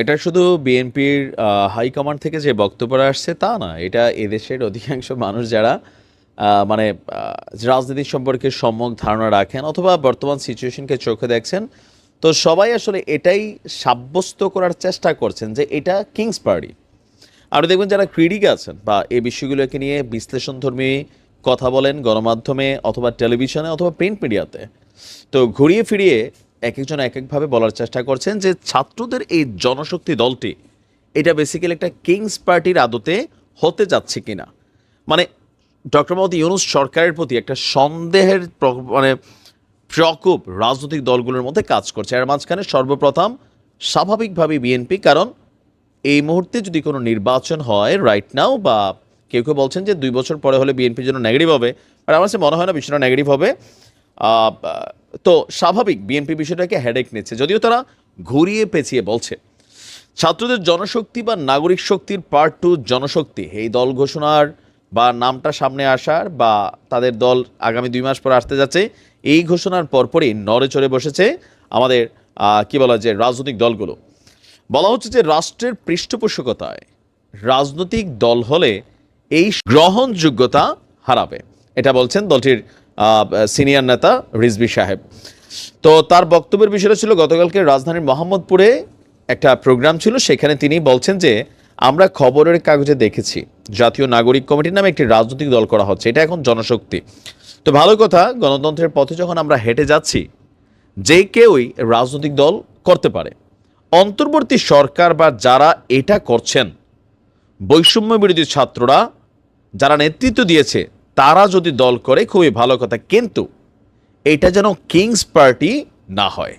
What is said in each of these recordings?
এটা শুধু বিএনপির হাইকমান্ড থেকে যে বক্তব্যটা আসছে তা না, এটা এদেশের অধিকাংশ মানুষ যারা মানে রাজনীতি সম্পর্কে সম্যক ধারণা রাখেন অথবা বর্তমান সিচুয়েশনকে চোখে দেখছেন, তো সবাই আসলে এটাই সাব্যস্ত করার চেষ্টা করছেন যে এটা কিংস পার্টি আপনি দেখবেন যারা ক্রিটিক আছেন বা এই বিষয়গুলোকে নিয়ে বিশ্লেষণধর্মী কথা বলেন গণমাধ্যমে অথবা টেলিভিশনে অথবা প্রিন্ট মিডিয়াতে তো ঘুরিয়ে ফিরিয়ে এক একজন এক একভাবে বলার চেষ্টা করছেন যে ছাত্রদের এই জনশক্তি দলটি, এটা বেসিক্যালি একটা কিংস পার্টির আদতে হতে যাচ্ছে কিনা। মানে ডক্টর মোহাম্মদ ইউনুস সরকারের প্রতি একটা সন্দেহের মানে প্রকোপ রাজনৈতিক দলগুলোর মধ্যে কাজ করছে। এর মাঝখানে সর্বপ্রথম স্বাভাবিকভাবে বিএনপি কারণ এই মুহূর্তে যদি কোনো নির্বাচন হয় রাইট নাও বা কেউ কেউ বলছেন যে দুই বছর পরে হলে বিএনপির জন্য নেগেটিভ হবে আর আমার কাছে মনে হয় না বিষয়টা নেগেটিভ হবে। তো স্বাভাবিক বিএনপি বিষয়টাকে হেডেক নিচ্ছে, যদিও তারা ঘুরিয়ে পেঁচিয়ে বলছে। ছাত্রদের জনশক্তি বা নাগরিক শক্তির পার্ট টু জনশক্তি, এই দল ঘোষণার বা নামটা সামনে আসার বা তাদের দল আগামী দুই মাস পর আসতে যাচ্ছে, এই ঘোষণার পরপরই নড়ে চড়ে বসেছে আমাদের কি বলা যে রাজনৈতিক দলগুলো। বলা হচ্ছে যে রাষ্ট্রের পৃষ্ঠপোষকতায় রাজনৈতিক দল হলে এই গ্রহণযোগ্যতা হারাবে। এটা বলছেন দলটির সিনিয়র নেতা রিজভি সাহেব। তো তার বক্তব্যের বিষয়টা ছিল, গতকালকে রাজধানীর মোহাম্মদপুরে একটা প্রোগ্রাম ছিল, সেখানে তিনি বলছেন যে, আমরা খবরের কাগজে দেখেছি, জাতীয় নাগরিক কমিটির নামে একটি রাজনৈতিক দল করা হচ্ছে, এটা এখন জনশক্তি। তো ভালো কথা, গণতন্ত্রের পথে যখন আমরা হেঁটে যাচ্ছি, যে কেউই রাজনৈতিক দল করতে পারে। অন্তর্বর্তী সরকার বা যারা এটা করছেন বৈষম্য বিরোধী ছাত্ররা, যারা নেতৃত্ব দিয়েছে তারা যদি দল করে, খুবই ভালো কথা, কিন্তু এটা যেন কিংস পার্টি না হয়।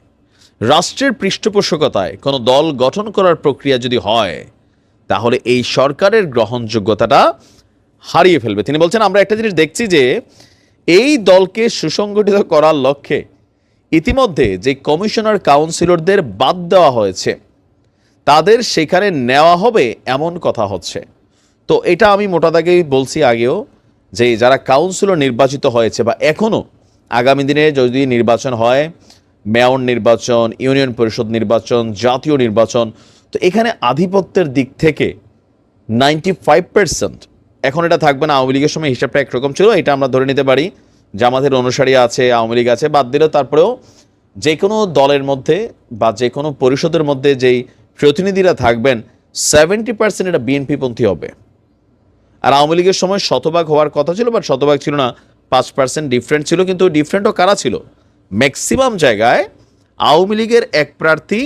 রাষ্ট্রের পৃষ্ঠপোষকতায় কোনো দল গঠন করার প্রক্রিয়া যদি হয়, তাহলে এই সরকারের গ্রহণযোগ্যতাটা হারিয়ে ফেলবে। তিনি বলছেন, আমরা একটা জিনিস দেখছি যে এই দলকে সুসংগঠিত করার লক্ষ্যে ইতিমধ্যে যে কমিশনার কাউন্সিলরদের বাদ দেওয়া হয়েছে, তাদের সেখানে নেওয়া হবে এমন কথা হচ্ছে। তো এটা আমি মোটা দাগেই বলছি আগেও যে যারা কাউন্সিলর নির্বাচিত হয়েছে বা এখনও আগামী দিনে যদি নির্বাচন হয়, মেয়র নির্বাচন, ইউনিয়ন পরিষদ নির্বাচন, জাতীয় নির্বাচন, তো এখানে আধিপত্যের দিক থেকে নাইনটি ফাইভ পার্সেন্ট এখন এটা থাকবে না। আওয়ামী লীগের সময় হিসাবটা একরকম ছিল, এটা আমরা ধরে নিতে পারি। জামাতের অনুসারী আছে, আওয়ামী লীগ আছে, বাদ দিলেও তারপরেও যে কোনো দলের মধ্যে বা যে কোনো পরিষদের মধ্যে যেই প্রতিনিধিরা থাকবেন সেভেন্টি পার্সেন্ট এটা বিএনপিপন্থী হবে। আর আওয়ামী লীগের সময় শতভাগ হওয়ার কথা ছিল বাট শতভাগ ছিল না। পাঁচ পার্সেন্ট ডিফারেন্ট ছিল, কিন্তু ডিফারেন্টও কারা ছিল? ম্যাক্সিমাম জায়গায় আওয়ামী লীগের এক প্রার্থী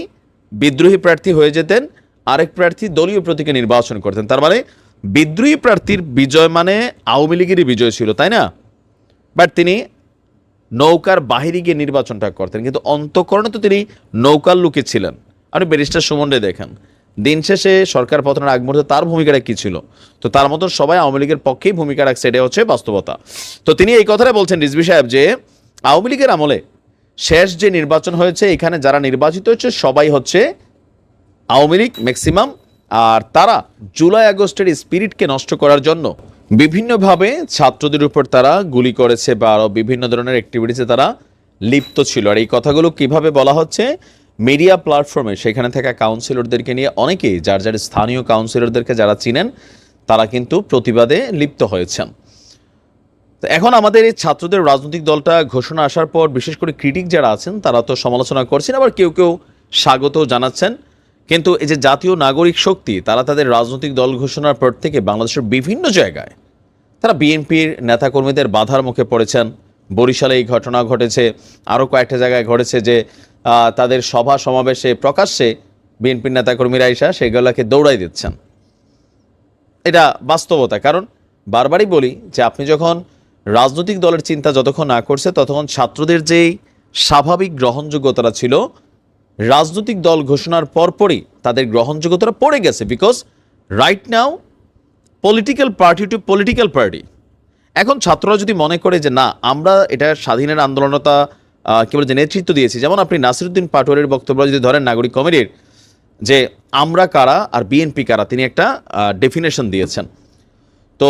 বিদ্রোহী প্রার্থী হয়ে যেতেন, আরেক প্রার্থী দলীয় প্রতীকে নির্বাচন করতেন। তার মানে বিদ্রোহী প্রার্থীর বিজয় মানে আওয়ামী লীগেরই বিজয় ছিল, তাই না? বাট তিনি নৌকার বাহিরে গিয়ে নির্বাচনটা করতেন, কিন্তু অন্তঃকরণে তো তিনি নৌকার লুকে ছিলেন। আপনি ব্যারিস্টার সুমন্ডে দেখেন দিন শেষে সরকার পতনের আগ মুহূর্তে তার ভূমিকাটা কি ছিল? তো তার মতো সবাই আওয়ামী লীগের পক্ষেই ভূমিকা রাখছে এটা হচ্ছে বাস্তবতা। তো তিনি এই কথাটা বলছেন রিজভি সাহেব যে, আওয়ামী লীগের আমলে শেষ যে নির্বাচন হয়েছে, এখানে যারা নির্বাচিত হচ্ছে, সবাই হচ্ছে আওয়ামী লীগ ম্যাক্সিমাম আর তারা জুলাই আগস্টের স্পিরিটকে নষ্ট করার জন্য বিভিন্নভাবে ছাত্রদের উপর তারা গুলি করেছে বা আরও বিভিন্ন ধরনের অ্যাক্টিভিটিসে তারা লিপ্ত ছিল। আর এই কথাগুলো কীভাবে বলা হচ্ছে? মিডিয়া প্ল্যাটফর্মে সেখানে থাকা কাউন্সিলরদেরকে নিয়ে অনেকেই, যার যার স্থানীয় কাউন্সিলরদেরকে যারা চিনেন, তারা কিন্তু প্রতিবাদে লিপ্ত হয়েছেন। এখন আমাদের এই ছাত্রদের রাজনৈতিক দলটা ঘোষণা আসার পর বিশেষ করে ক্রিটিক যারা আছেন, তারা তো সমালোচনা করছেন, আবার কেউ কেউ স্বাগত জানাচ্ছেন। কিন্তু এই যে জাতীয় নাগরিক শক্তি, তারা তাদের রাজনৈতিক দল ঘোষণার পর থেকে বাংলাদেশের বিভিন্ন জায়গায়, তারা বিএনপির নেতাকর্মীদের বাধার মুখে পড়েছেন। বরিশালে এই ঘটনা ঘটেছে আরও কয়েকটা জায়গায় ঘটেছে যে তাদের সভা সমাবেশে প্রকাশ্যে বিএনপির নেতাকর্মীরা এসা সেগুলোকে দৌড়াই দিচ্ছেন। এটা বাস্তবতা। কারণ বারবারই বলি যে আপনি যখন রাজনৈতিক দলের চিন্তা যতক্ষণ না করছে, ততক্ষণ ছাত্রদের যেই স্বাভাবিক গ্রহণযোগ্যতাটা ছিল, রাজনৈতিক দল ঘোষণার পরপরই তাদের গ্রহণযোগ্যতাটা পড়ে গেছে because right now political party to political party এখন ছাত্ররা যদি মনে করে যে না, আমরা এটা স্বাধীনের আন্দোলনতা কি বলে যে নেতৃত্ব দিয়েছি। যেমন আপনি নাসিরুদ্দিন পাটোয়ারির বক্তব্য যদি ধরেন, নাগরিক কমিটির, যে আমরা কারা আর বিএনপি কারা, তিনি একটা ডেফিনেশন দিয়েছেন। তো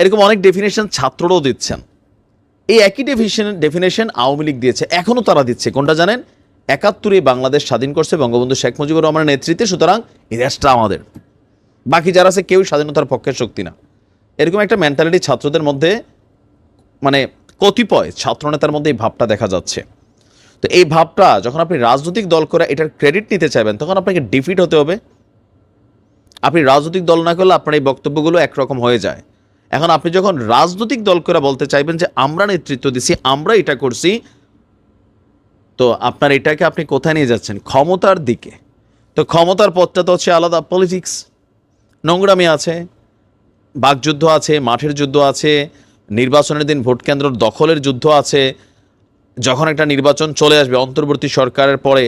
এরকম অনেক ডেফিনেশন ছাত্ররাও দিচ্ছেন। এই একই ডেফিনেশন ডেফিনেশন আওয়ামী লীগ দিয়েছে। এখনও তারা দিচ্ছে। কোনটা জানেন? একাত্তরে বাংলাদেশ স্বাধীন করছে বঙ্গবন্ধু শেখ মুজিবুর রহমানের নেতৃত্বে, সুতরাং এই দেশটা আমাদের। বাকি যারা আছে কেউ স্বাধীনতার পক্ষের শক্তি না। এরকম একটা মেন্টালিটি ছাত্রদের মধ্যে মানে কতিপয় ছাত্রনেতার মধ্যে এই ভাবটা দেখা যাচ্ছে। তো এই ভাবটা যখন আপনি রাজনৈতিক দল করে এটার ক্রেডিট নিতে চাইবেন, তখন আপনাকে ডিফিট হতে হবে। আপনি রাজনৈতিক দল না করলে আপনার এই বক্তব্যগুলো একরকম হয়ে যায়। এখন আপনি যখন রাজনৈতিক দল করে বলতে চাইবেন যে, আমরা নেতৃত্ব দিছি, আমরা এটা করছি, তো আপনার এটাকে আপনি কোথায় নিয়ে যাচ্ছেন? ক্ষমতার দিকে। তো ক্ষমতার পথটা তো হচ্ছে আলাদা পলিটিক্স নোংরামি আছে, বাকযুদ্ধ আছে, মাঠের যুদ্ধ আছে নির্বাচনের দিন ভোট কেন্দ্র দখলের যুদ্ধ আছে। যখন একটা নির্বাচন চলে আসবে, অন্তর্বর্তী সরকারের পরে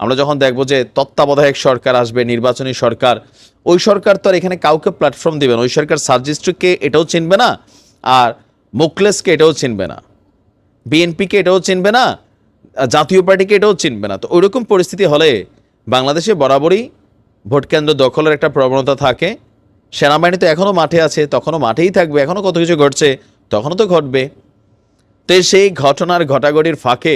আমরা যখন দেখব যে তত্ত্বাবধায়ক সরকার আসবে, নির্বাচনী সরকার, ওই সরকার তো আর এখানে কাউকে প্ল্যাটফর্ম দিবে না। ওই সরকার সার্জিস্ট্রিককে এটাও চিনবে না, আর মুকলেসকে এটাও চিনবে না, বিএনপিকে এটাও চিনবে না জাতীয় পার্টিকে এটাও চিনবে না। তো ওইরকম পরিস্থিতি হলে বাংলাদেশে বরাবরই ভোট কেন্দ্র দখলের একটা প্রবণতা থাকে। সেনাবাহিনী তো এখনও মাঠে আছে তখনও মাঠেই থাকবে এখনও কত কিছু ঘটছে। তখনও তো ঘটবে। তো সেই ঘটনার ঘটাঘটির ফাঁকে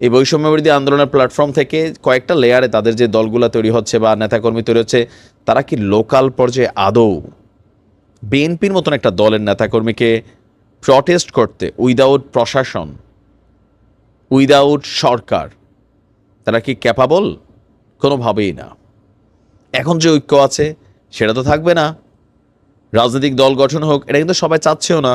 এই বৈষম্যবিরোধী আন্দোলনের প্ল্যাটফর্ম থেকে কয়েকটা লেয়ারে তাদের যে দলগুলো তৈরি হচ্ছে বা নেতাকর্মী তৈরি হচ্ছে, তারা কি লোকাল পর্যায়ে আদৌ বিএনপির মতন একটা দলের নেতাকর্মীকে প্রটেস্ট করতে উইদাউট প্রশাসন উইদাউট সরকার, তারা কি ক্যাপাবল কোনোভাবেই না। এখন যে ঐক্য আছে, সেটা তো থাকবে না। রাজনৈতিক দল গঠন হোক, এটা কিন্তু সবাই চাচ্ছেও না।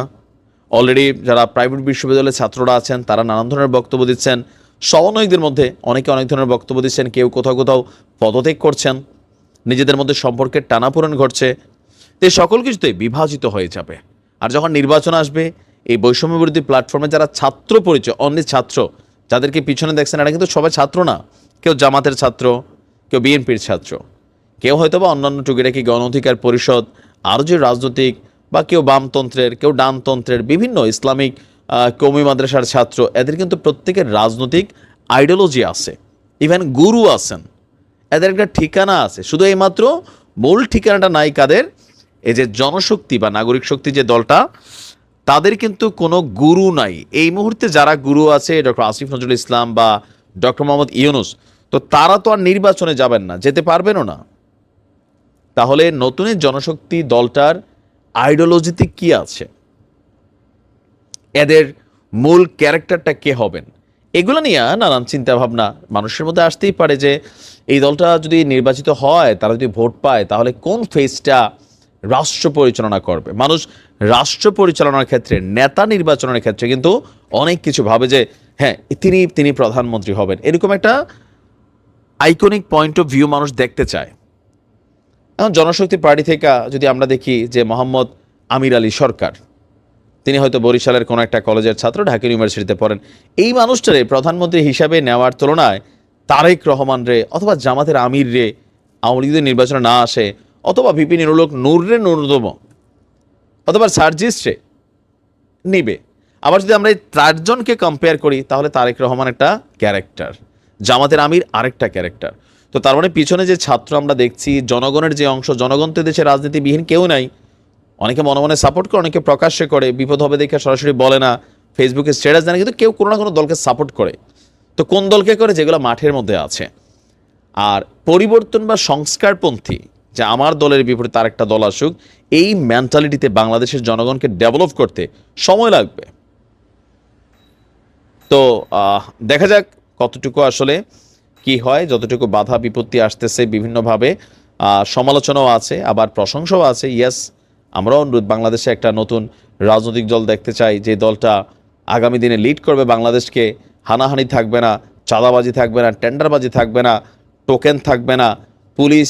অলরেডি যারা প্রাইভেট বিশ্ববিদ্যালয়ের ছাত্ররা আছেন, তারা নানান ধরনের বক্তব্য দিচ্ছেন। সমন্বয়কদের মধ্যে অনেকে অনেক ধরনের বক্তব্য দিচ্ছেন, কেউ কোথাও কোথাও পদত্যাগ করছেন। নিজেদের মধ্যে সম্পর্কের টানাপোড়েন ঘটছে। তো সকল কিছুতে বিভাজিত হয়ে যাবে। আর যখন নির্বাচন আসবে, এই বৈষম্য বিরোধী প্ল্যাটফর্মে যারা ছাত্র পরিচয় অনলি ছাত্র, যাদেরকে পিছনে দেখছেন, এরা কিন্তু সবাই ছাত্র না। কেউ জামাতের ছাত্র, কেউ বিএনপির ছাত্র। কেউ হয়তো বা অন্যান্য টুকিটাকি গণ অধিকার পরিষদ, আরও যে রাজনৈতিক বা কেউ বামতন্ত্রের, কেউ ডানতন্ত্রের, বিভিন্ন ইসলামিক কৌমি মাদ্রাসার ছাত্র, এদের কিন্তু প্রত্যেকের রাজনৈতিক আইডিওলজি আছে। ইভেন গুরু আছেন। এদের একটা ঠিকানা আছে। শুধু এইমাত্র মূল ঠিকানাটা নাই কাদের? এই যে জনশক্তি বা নাগরিক শক্তি যে দলটা, তাদের কিন্তু কোনো গুরু নাই। এই মুহূর্তে যারা গুরু আছে, ডক্টর আসিফ নজরুল ইসলাম বা ডক্টর মোহাম্মদ ইউনুস, তো তারা তো আর নির্বাচনে যাবেন না, যেতে পারবেনও না। তাহলে নতুন এই জনশক্তি দলটার আইডিওলজিতে কি আছে? এদের মূল ক্যারেক্টারটা কে হবেন? এগুলো নিয়ে নানান চিন্তা ভাবনা মানুষের মধ্যে আসতেই পারে যে, এই দলটা যদি নির্বাচিত হয়, তারা যদি ভোট পায়, তাহলে কোন ফেজটা রাষ্ট্র পরিচালনা করবে? মানুষ রাষ্ট্র পরিচালনার ক্ষেত্রে, নেতা নির্বাচনের ক্ষেত্রে কিন্তু অনেক কিছু ভাবে যে হ্যাঁ তিনি তিনি প্রধানমন্ত্রী হবেন। এরকম একটা আইকনিক পয়েন্ট অফ ভিউ মানুষ দেখতে চায়। এখন জনশক্তি পার্টি থেকে যদি আমরা দেখি যে মোহাম্মদ আমির আলী সরকার, তিনি হয়তো বরিশালের কোনো একটা কলেজের ছাত্র, ঢাকা ইউনিভার্সিটিতে পড়েন। এই মানুষটারে প্রধানমন্ত্রী হিসাবে নেওয়ার তুলনায় তারেক রহমান রে অথবা জামাতের আমির রে আওয়ামী লীগ যদি নির্বাচনে না আসে, অথবা ভিপি নিরুলোক নূর রে ন্যূনতম, অথবা সার্জিস রে নিবে। আবার যদি আমরা এই চারজনকে কম্পেয়ার করি, তাহলে তারেক রহমান একটা ক্যারেক্টার জামাতের আমির আরেকটা ক্যারেক্টার তো তার মানে পিছনে যে ছাত্র আমরা দেখছি, জনগণের যে অংশ, জনগণ তো দেশে রাজনীতিবিহীন কেউ নাই। অনেকে মনে মনে সাপোর্ট করে, অনেকে প্রকাশ্যে করে, বিপদ হবে দেখে সরাসরি বলে না ফেসবুকে স্ট্যাটাস দেয় না, কিন্তু কেউ কোনো না কোনো দলকে সাপোর্ট করে। তো কোন দলকে করে? যেগুলো মাঠের মধ্যে আছে। আর পরিবর্তন বা সংস্কারপন্থী, যে আমার দলের বিপরীতে তার একটা দল আসুক, এই মেন্টালিটিতে বাংলাদেশের জনগণকে ডেভেলপ করতে সময় লাগবে। তো দেখা যাক কতটুকু আসলে কি হয়, যতটুকু বাধা বিপত্তি আসতেছে বিভিন্নভাবে সমালোচনাও আছে, আবার প্রশংসাও আছে। ইয়েস আমরাও অনুরোধ, বাংলাদেশে একটা নতুন রাজনৈতিক দল দেখতে চাই, যে দলটা আগামী দিনে লিড করবে বাংলাদেশকে। হানাহানি থাকবে না, চাঁদাবাজি থাকবে না, টেন্ডারবাজি থাকবে না টোকেন থাকবে না, পুলিশ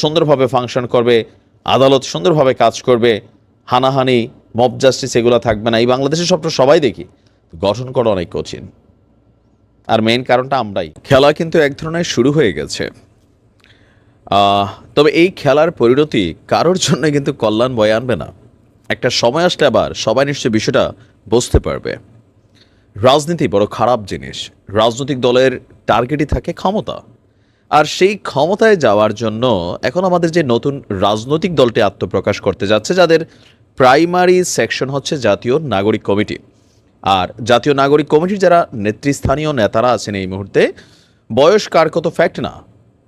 সুন্দরভাবে ফাংশন করবে, আদালত সুন্দরভাবে কাজ করবে, হানাহানি মব জাস্টিস এগুলো থাকবে না। এই বাংলাদেশের সবটা সবাই দেখি, গঠন করা অনেক কঠিন। আর মেইন কারণটা আমরাই। খেলা কিন্তু এক ধরনের শুরু হয়ে গেছে। তবে এই খেলার পরিণতি কারোর জন্য কিন্তু কল্যাণ বয়ে আনবে না। একটা সময় আসলে আবার সবাই নিশ্চয়ই বিষয়টা বুঝতে পারবে। রাজনীতি বড় খারাপ জিনিস। রাজনৈতিক দলের টার্গেটই থাকে ক্ষমতা। আর সেই ক্ষমতায় যাওয়ার জন্য এখন আমাদের যে নতুন রাজনৈতিক দলটি আত্মপ্রকাশ করতে যাচ্ছে, যাদের প্রাইমারি সেকশন হচ্ছে জাতীয় নাগরিক কমিটি। আর জাতীয় নাগরিক কমিটির যারা নেতৃস্থানীয় নেতারা আছেন এই মুহূর্তে, বয়স কার কত ফ্যাক্ট না?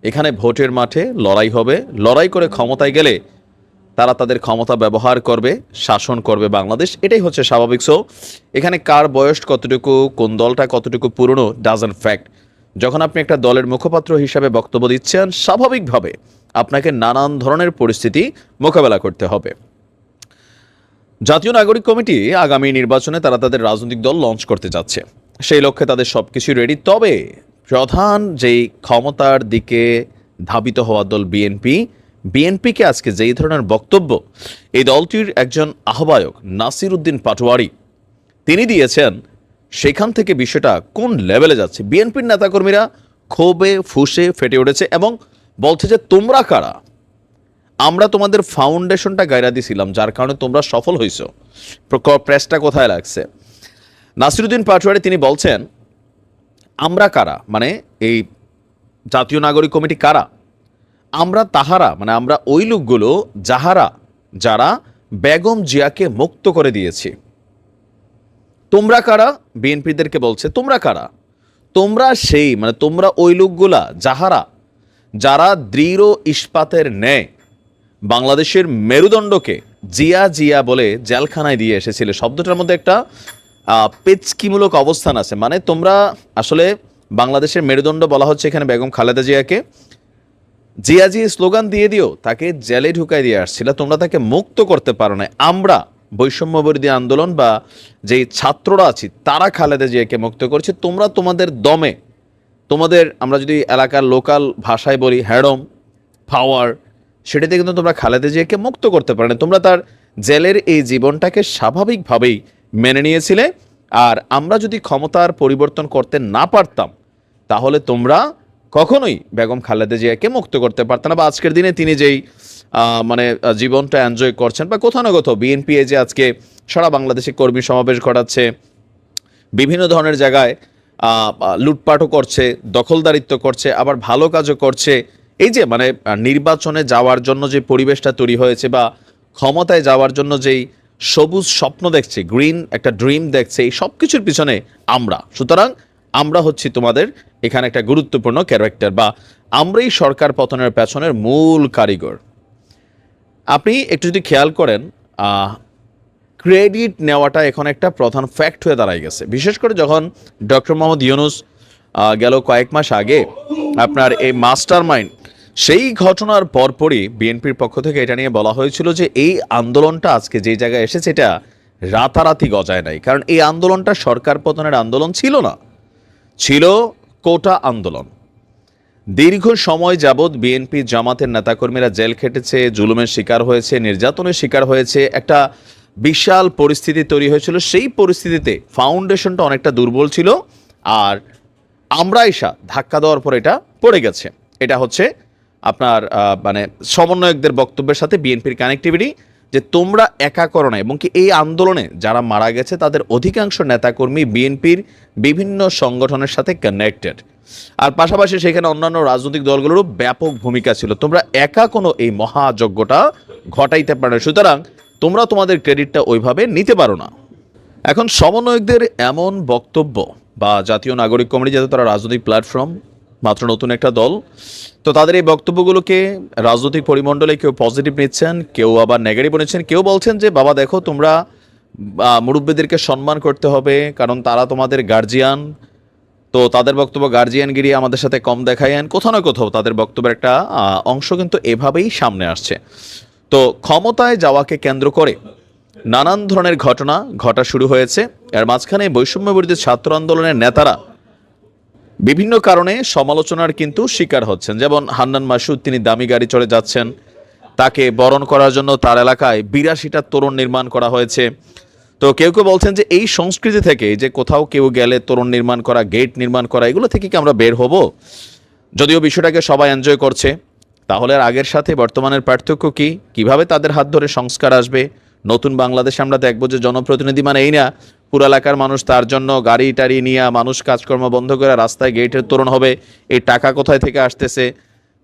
এখানে ভোটের মাঠে লড়াই হবে, লড়াই করে ক্ষমতায় গেলে তারা তাদের ক্ষমতা ব্যবহার করবে, শাসন করবে বাংলাদেশ, এটাই হচ্ছে স্বাভাবিক। সো এখানে কার বয়স কতটুকু, কোন দলটা কতটুকু পুরনো ডাজেন্ট ফ্যাক্ট যখন আপনি একটা দলের মুখপাত্র হিসাবে বক্তব্য দিচ্ছেন, স্বাভাবিকভাবে আপনাকে নানান ধরনের পরিস্থিতি মোকাবেলা করতে হবে। জাতীয় নাগরিক কমিটি আগামী নির্বাচনে তারা তাদের রাজনৈতিক দল লঞ্চ করতে যাচ্ছে। সেই লক্ষ্যে তাদের সব কিছুই রেডি তবে প্রধান যেই ক্ষমতার দিকে ধাবিত হওয়া দল বিএনপি বিএনপিকে আজকে যেই ধরনের বক্তব্য, এই দলটির একজন আহ্বায়ক নাসির উদ্দিন পাটোয়ারি, তিনি দিয়েছেন, সেখান থেকে বিষয়টা কোন লেভেলে যাচ্ছে? বিএনপির নেতাকর্মীরা ক্ষোভে, ফুসে ফেটে উঠেছে এবং বলছে যে, তোমরা কারা? আমরা তোমাদের ফাউন্ডেশনটা গায়রা দিছিলাম, যার কারণে তোমরা সফল হয়েছো প্র- প্রেসটা কোথায় লাগছে? নাসিরুদ্দিন পাটোয়ারি তিনি বলছেন, আমরা কারা? মানে এই জাতীয় নাগরিক কমিটি কারা? আমরা তাহারা মানে আমরা ওই লোকগুলো যাহারা, যারা বেগম জিয়াকে মুক্ত করে দিয়েছি। তোমরা কারা? বিএনপিদেরকে বলছে, তোমরা কারা? তোমরা সেই মানে তোমরা ওই লোকগুলা যাহারা, যারা দৃঢ় ইস্পাতের ন্যায় বাংলাদেশের মেরুদণ্ডকে জিয়া জিয়া বলে জেলখানায় দিয়ে এসেছিল। শব্দটার মধ্যে একটা পেচকিমূলক অবস্থান আছে। মানে তোমরা আসলে বাংলাদেশের মেরুদণ্ড বলা হচ্ছে এখানে বেগম খালেদা জিয়াকে। জিয়া জি স্লোগান দিয়ে দিও, তাকে জেলে ঢুকাই দিয়ে আসছিল। তোমরা তাকে মুক্ত করতে পারো না। আমরা বৈষম্য বিরোধী আন্দোলন বা যেই ছাত্ররা আছি, তারা খালেদা জিয়াকে মুক্ত করছে। তোমরা তোমাদের দমে, তোমাদের আমরা যদি এলাকার লোকাল ভাষায় বলি হ্যাডম পাওয়ার সেটাতে কিন্তু তোমরা খালেদা জিয়াকে মুক্ত করতে পারো না। তোমরা তার জেলের এই জীবনটাকে স্বাভাবিকভাবেই মেনে নিয়েছিলে। আর আমরা যদি ক্ষমতার পরিবর্তন করতে না পারতাম, তাহলে তোমরা কখনোই বেগম খালেদা জিয়াকে মুক্ত করতে পারতেন না। বা আজকের দিনে তিনি যেই মানে জীবনটা এনজয় করছেন, বা কোথাও না কোথাও বিএনপি যে আজকে সারা বাংলাদেশে কর্মী সমাবেশ ঘটাচ্ছে, বিভিন্ন ধরনের জায়গায় লুটপাটও করছে, দখলদারিত্ব করছে, আবার ভালো কাজও করছে এই যে মানে নির্বাচনে যাওয়ার জন্য যে পরিবেশটা তৈরি হয়েছে বা ক্ষমতায় যাওয়ার জন্য যেই সবুজ স্বপ্ন দেখছে, গ্রিন একটা ড্রিম দেখছে, এই সব কিছুর পিছনে আমরা। সুতরাং আমরা হচ্ছি তোমাদের এখানে একটা গুরুত্বপূর্ণ ক্যারেক্টার বা আমরাই সরকার পতনের পেছনের মূল কারিগর। আপনি একটু যদি খেয়াল করেন ক্রেডিট নেওয়াটা এখন একটা প্রধান ফ্যাক্ট হয়ে দাঁড়ায় গেছে। বিশেষ করে যখন ডক্টর মোহাম্মদ ইউনুস গেল কয়েক মাস আগে আপনার এই মাস্টার মাইন্ড সেই ঘটনার পরপরই বিএনপির পক্ষ থেকে এটা নিয়ে বলা হয়েছিল যে এই আন্দোলনটা আজকে যে জায়গায় এসেছে, এটা রাতারাতি গজায় নাই। কারণ এই আন্দোলনটা সরকার পতনের আন্দোলন ছিল না। ছিল কোটা আন্দোলন। দীর্ঘ সময় যাবৎ বিএনপি জামাতের নেতাকর্মীরা জেল খেটেছে, জুলুমের শিকার হয়েছে, নির্যাতনের শিকার হয়েছে। একটা বিশাল পরিস্থিতি তৈরি হয়েছিল। সেই পরিস্থিতিতে ফাউন্ডেশনটা অনেকটা দুর্বল ছিল। আর আমরা এসা ধাক্কা দেওয়ার পর এটা পড়ে গেছে। এটা হচ্ছে আপনার মানে সমন্বয়কদের বক্তব্যের সাথে বিএনপির কানেক্টিভিটি যে তোমরা একা করো না এবং কি এই আন্দোলনে যারা মারা গেছে তাদের অধিকাংশ নেতাকর্মী বিএনপির বিভিন্ন সংগঠনের সাথে কানেক্টেড আর পাশাপাশি সেখানে অন্যান্য রাজনৈতিক দলগুলোরও ব্যাপক ভূমিকা ছিল। তোমরা একা কোনো এই মহাযজ্ঞটা ঘটাইতে পারো। সুতরাং তোমরা তোমাদের ক্রেডিটটা ওইভাবে নিতে পারো না। এখন সমন্বয়কদের এমন বক্তব্য বা জাতীয় নাগরিক কমিটি যাতে তারা রাজনৈতিক প্ল্যাটফর্ম মাত্র নতুন একটা দল। তো তাদের এই বক্তব্যগুলোকে রাজনৈতিক পরিমণ্ডলে কেউ পজিটিভ নিচ্ছেন, কেউ আবার নেগেটিভ নিচ্ছেন কেউ বলছেন যে, বাবা, দেখো, তোমরা মুরব্বীদেরকে সম্মান করতে হবে, কারণ তারা তোমাদের গার্জিয়ান তো তাদের বক্তব্য গার্জিয়ানগিরি আমাদের সাথে কম দেখায়েন কোথাও না কোথাও তাদের বক্তব্যের একটা অংশ কিন্তু এভাবেই সামনে আসছে। তো ক্ষমতায় যাওয়াকে কেন্দ্র করে নানান ধরনের ঘটনা ঘটা শুরু হয়েছে। এর মাঝখানে বৈষম্য বিরোধী ছাত্র আন্দোলনের নেতারা বিভিন্ন কারণে সমালোচনার কিন্তু শিকার হচ্ছেন। যেমন হান্নান মাসুদ, তিনি দামি গাড়ি চড়ে যাচ্ছেন। তাকে বরণ করার জন্য তার এলাকায় বিরাশিটা তোরণ নির্মাণ করা হয়েছে। তো কেউ কেউ বলছেন যে এই সংস্কৃতি থেকে যে কোথাও কেউ গেলে তোরণ নির্মাণ করা, গেট নির্মাণ করা, এগুলো থেকে কি আমরা বের হব? যদিও বিষয়টাকে সবাই এনজয় করছে। তাহলে আগের সাথে বর্তমানের পার্থক্য কি? কীভাবে তাদের হাত ধরে সংস্কার আসবে? নতুন বাংলাদেশে আমরা দেখব যে জনপ্রতিনিধি মানে এই না পুরো এলাকার মানুষ তার জন্য গাড়ি টাড়ি নিয়ে মানুষ কাজকর্ম বন্ধ করে রাস্তায় গেটের তোরণ হবে। এই টাকা কোথায় থেকে আসতেছে?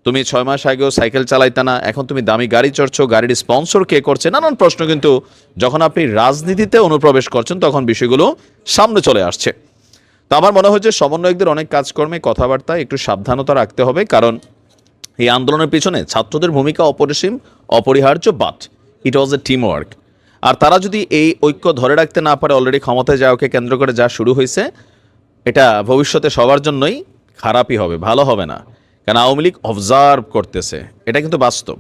তুমি ছয় মাস আগেও সাইকেল চালাইতে না, এখন তুমি দামি গাড়ি চড়ছো, গাড়ির স্পন্সর কে করছে? নানান প্রশ্ন কিন্তু যখন আপনি রাজনীতিতে অনুপ্রবেশ করছেন, তখন বিষয়গুলো সামনে চলে আসছে। তো আমার মনে হচ্ছে সমন্বয়কদের অনেক কাজকর্মে কথাবার্তা একটু সাবধানতা রাখতে হবে, কারণ এই আন্দোলনের পিছনে ছাত্রদের ভূমিকা অপরিসীম, অপরিহার্য but it was a team work আর তারা যদি এই ঐক্য ধরে রাখতে না পারে অলরেডি ক্ষমতায় যাওয়াকে কেন্দ্র করে যা শুরু হয়েছে, এটা ভবিষ্যতে সবার জন্যই খারাপই হবে, ভালো হবে না। কারণ আওয়ামী লীগ অবজার্ভ করতেছে, এটা কিন্তু বাস্তব।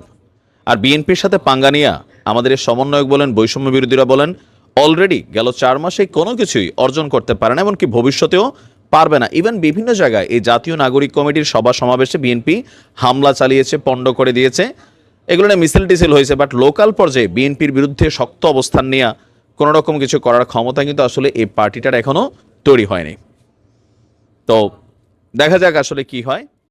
আর বিএনপির সাথে পাঙ্গানিয়া, আমাদের এই সমন্বয়ক বলেন, বৈষম্য বিরোধীরা বলেন অলরেডি গেল চার মাসে কোনো কিছুই অর্জন করতে পারে না, এমনকি ভবিষ্যতেও পারবে না। ইভেন বিভিন্ন জায়গায় এই জাতীয় নাগরিক কমিটির সভা সমাবেশে বিএনপি হামলা চালিয়েছে, পণ্ড করে দিয়েছে। এগুলো নিয়ে মিছিল টিছিল হয়েছে বাট লোকাল পর্যায়ে বিএনপির বিরুদ্ধে শক্ত অবস্থান নেওয়া কোনো রকম কিছু করার ক্ষমতা কিন্তু আসলে এই পার্টিটার এখনও তৈরি হয়নি। তো দেখা যাক আসলে কি হয়।